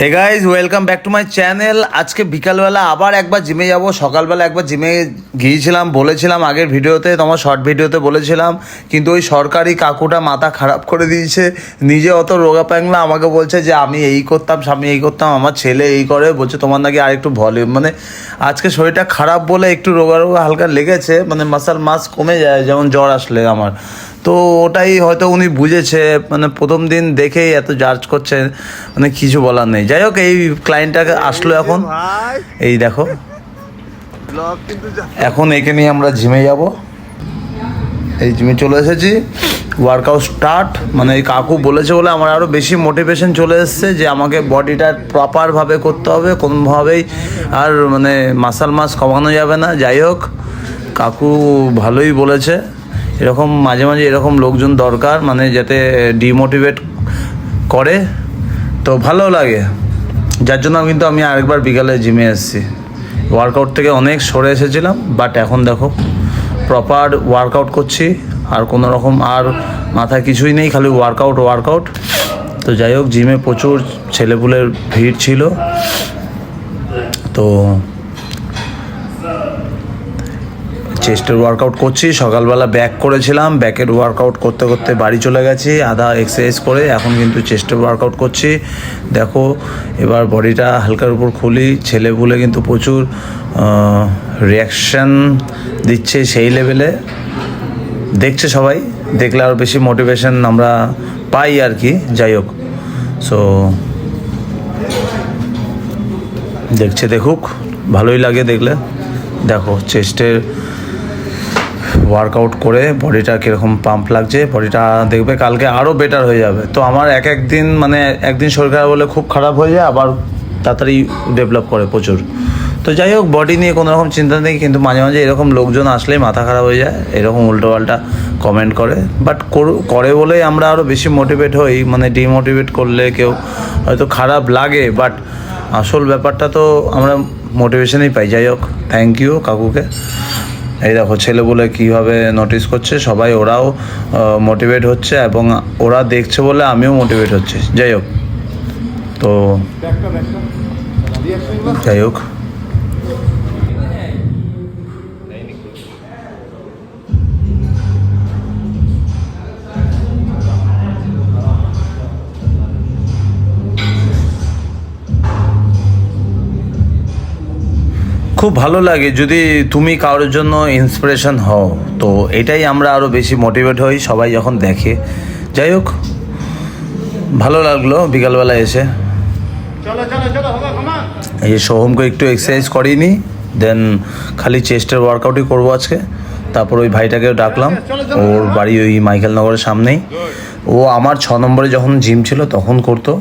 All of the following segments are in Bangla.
Hey guys welcome back to my channel আজকে বিকালবেলা আবার একবার জিমে যাব। সকালবেলা একবার জিমে গিয়েছিলাম, বলেছিলাম আগের ভিডিওতে, তোমার শর্ট ভিডিওতে বলেছিলাম, কিন্তু ওই সরকারি কাকুটা মাথা খারাপ করে দিয়েছে। নিজে অত রোগা প্যাংলা, আমাকে বলছে যে, আমি এই করতাম আমি এই করতাম, আমার ছেলে এই করে। বলছে, তোমার নাকি আর একটু ভলিউম মানে আজকে শরীরটা খারাপ বলে একটু রোগা রোগা হালকা লেগেছে মানে মাসাল মাস কমে যায়, যেমন জ্বর আসলে আমার। তো ওটাই হয়তো উনি বুঝেছে মানে প্রথম দিন দেখেই এত জাজ করছে মানে কিছু বলার নেই। যাই হোক, এই ক্লায়েন্টটাকে আসলো এখন। এই দেখো। এখন একে নিয়ে আমরা জিমে যাব। এই জিমে চলে এসেছি। ওয়ার্কআউট স্টার্ট মানে এই কাকু বলেছে বলে আমার আরও বেশি মোটিভেশন চলে এসছে যে আমাকে বডিটা প্রপারভাবে করতে হবে, কোনোভাবেই আর মানে মাসাল মাস কমানো যাবে না। যাই হোক, কাকু ভালোই বলেছে। এরকম মাঝে মাঝে এরকম লোকজন দরকার মানে যাতে ডিমোটিভেট করে। তো ভালো লাগে। যার জন্য কিন্তু আমি আরেকবার বিকালে জিমে এসেছি। ওয়ার্কআউট থেকে অনেক সরে এসেছিলাম বাট এখন দেখো প্রপার ওয়ার্কআউট করছি। আর কোনো রকম আর মাথায় কিছুই নেই, খালি ওয়ার্কআউট ওয়ার্কআউট তো যাই হোক, জিমে প্রচুর ছেলেপুলের ভিড় ছিল। তো চেস্টের ওয়ার্কআউট করছি। সকালবেলা ব্যাক করেছিলাম ব্যাকের ওয়ার্কআউট করতে করতে বাড়ি চলে গেছি, আধা এক্সারসাইজ করে এখন কিন্তু চেস্টের ওয়ার্কআউট করছি। দেখো, এবার বডিটা হালকার উপর খুলি, ছেলে ছেলেপুলে কিন্তু প্রচুর রিয়াকশান দিচ্ছে সেই লেভেলে দেখছে সবাই, দেখলে আরও বেশি মোটিভেশন আমরা পাই আর কি, যাই হোক। সো দেখছে, দেখুক, ভালোই লাগে দেখলে। দেখো, চেস্টের ওয়ার্কআউট করে বডিটা কীরকম পাম্প লাগছে বডিটা দেখবে কালকে আরও বেটার হয়ে যাবে। তো আমার এক এক দিন মানে একদিন শরীর খারাপ হলে খুব খারাপ হয়ে যায়, আবার তাড়াতাড়ি ডেভেলপ করে প্রচুর। তো যাই হোক বডি নিয়ে কোনো রকম চিন্তা নেই, কিন্তু মাঝে মাঝে এরকম লোকজন আসলেই মাথা খারাপ হয়ে যায়, এরকম উল্টোপাল্টা কমেন্ট করে। বাট করে বলেই আমরা আরও বেশি মোটিভেট হই মানে ডিমোটিভেট করলে কেউ হয়তো খারাপ লাগে বাট আসল ব্যাপারটা তো আমরা মোটিভেশনই পাই। যাই হোক থ্যাংক ইউ কাকুকে। এই দেখো ছেলে বলে কীভাবে নোটিস করছে? সবাই ওরাও মোটিভেট হচ্ছে এবং ওরা দেখছে বলে আমিও মোটিভেট হচ্ছে। যাই হোক। তো যাই হোক। খুব ভালো লাগে যদি তুমি কারোর জন্য ইন্সপিরেশন হও। তো এটাই আমরা আরও বেশি মোটিভেট হই সবাই যখন দেখে। যাই হোক ভালো লাগল বিকালবেলা এসে। এই সোহমকে একটু এক্সারসাইজ করিনি দেন খালি চেস্টের ওয়ার্কআউটই করব আজকে। তারপর ওই ভাইটাকেও ডাকলাম ওর বাড়ি ওই মাইকেল নগরের সামনেই। ও আমার ছ নম্বরে যখন জিম ছিল তখন করতো।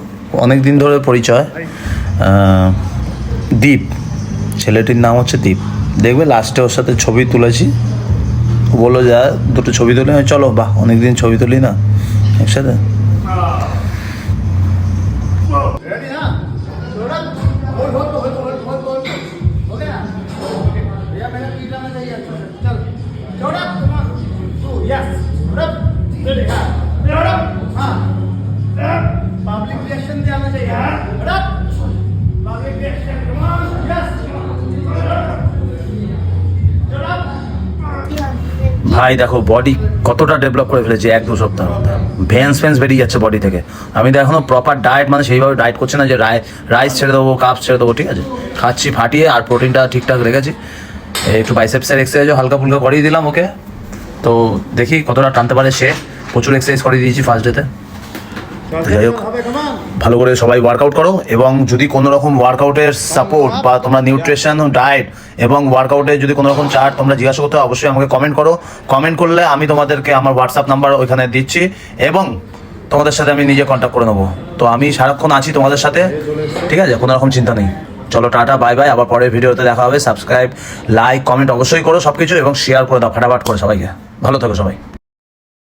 অনেক দিন ধরে পরিচয়। দীপ। ছেলেটির নাম হচ্ছে দীপ। দেখবে লাস্টে ওর সাথে ছবি তুলেছি। ও বলল, যা, দুটো ছবি তুলে। চলো, বাহ, অনেকদিন ছবি তুলি না। একসাথে। रेडी ভাই, দেখো বডি কতটা ডেভেলপ করে ফেলেছে এক দু সপ্তাহ ভেন্স ফেন্স বেরিয়ে যাচ্ছে বডি থেকে। আমি তো এখনও প্রপার ডায়েট মানে সেইভাবে ডায়েট করছে না যে রাইস ছেড়ে দেবো কাপ ছেড়ে দেবো, ঠিক আছে? খাচ্ছি, ফাটিয়ে, আর প্রোটিনটা ঠিকঠাক রেখেছি। একটু বাইসেপসের এক্সারসাইজও হালকা ফুলকা করিয়ে দিলাম ওকে। তো দেখি কতটা টানতে পারে সে। প্রচুর এক্সারসাইজ করিয়ে দিয়েছি ফার্স্ট ডেতে যাই হোক ভালো করে সবাই ওয়ার্কআউট করো এবং যদি কোনো রকম ওয়ার্কআউটের সাপোর্ট বা তোমরা নিউট্রিশন ডায়েট এবং ওয়ার্কআউটে যদি কোনো রকম চার্ট তোমরা জিজ্ঞাসা করতে অবশ্যই আমাকে কমেন্ট করো। কমেন্ট করলে আমি তোমাদেরকে আমার হোয়াটসঅ্যাপ নাম্বার ওইখানে দিচ্ছি এবং তোমাদের সাথে আমি নিজে কন্ট্যাক্ট করে নেব। তো আমি সারাক্ষণ আছি তোমাদের সাথে ঠিক আছে? কোনো রকম চিন্তা নেই। চলো টাটা বাই বাই আবার পরের ভিডিওতে দেখা হবে। সাবস্ক্রাইব লাইক কমেন্ট অবশ্যই করো সব কিছু এবং শেয়ার করে দাও ফাটাফাট করে সবাইকে। ভালো থাকো সবাই।